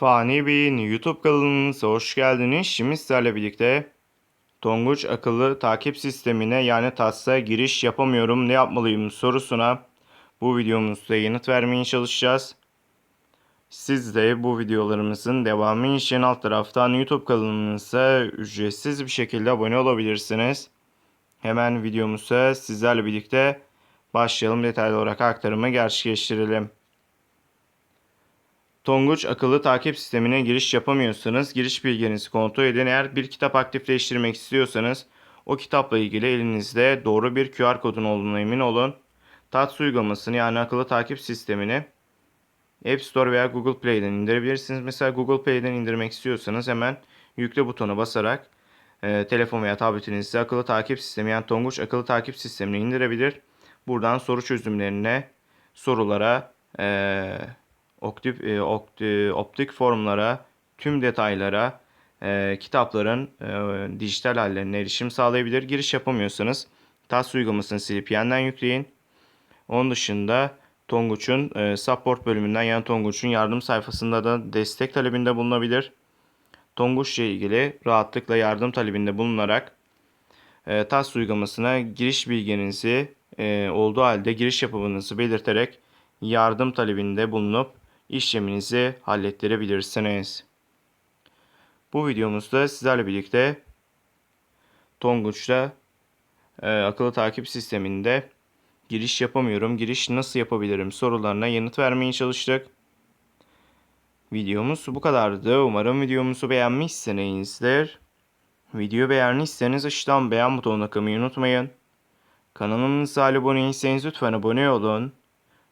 Fani Bey'in YouTube kanalımıza hoş geldiniz. Şimdi sizlerle birlikte Tonguç akıllı takip sistemine yani TAS'a giriş yapamıyorum ne yapmalıyım sorusuna bu videomuzda yanıt vermeye çalışacağız. Siz de bu videolarımızın devamı için alt taraftan YouTube kanalımıza ücretsiz bir şekilde abone olabilirsiniz. Hemen videomuza sizlerle birlikte başlayalım detaylı olarak aktarımı gerçekleştirelim. Tonguç akıllı takip sistemine giriş yapamıyorsanız giriş bilginizi kontrol edin. Eğer bir kitap aktifleştirmek istiyorsanız o kitapla ilgili elinizde doğru bir QR kodun olduğuna emin olun. TATS uygulamasını yani akıllı takip sistemini App Store veya Google Play'den indirebilirsiniz. Mesela Google Play'den indirmek istiyorsanız hemen yükle butonu basarak e, telefon veya tabletinizde akıllı takip sistemi yani Tonguç akıllı takip sistemini indirebilir. Buradan soru çözümlerine, sorulara, e, optik, e, opti- optik formlara, tüm detaylara, e, kitapların e, dijital hallerine erişim sağlayabilir. Giriş yapamıyorsanız TAS uygulamasını silip yeniden yükleyin. Onun dışında Tonguç'un e, support bölümünden yani Tonguç'un yardım sayfasında da destek talebinde bulunabilir. Tonguç'la ilgili rahatlıkla yardım talebinde bulunarak e, TAS uygulamasına giriş bilginizi e, olduğu halde giriş yapımınızı belirterek yardım talebinde bulunup işleminizi hallettirebilirsiniz. Bu videomuzda sizlerle birlikte Tonguç'ta e, akıllı takip sisteminde giriş yapamıyorum, giriş nasıl yapabilirim sorularına yanıt vermeye çalıştık. Videomuz bu kadardı. Umarım videomuzu beğenmişsinizdir. Videoyu beğendiyseniz aşağıdan beğen butonuna kılmayı unutmayın. Kanalımıza abone değilseniz lütfen abone olun.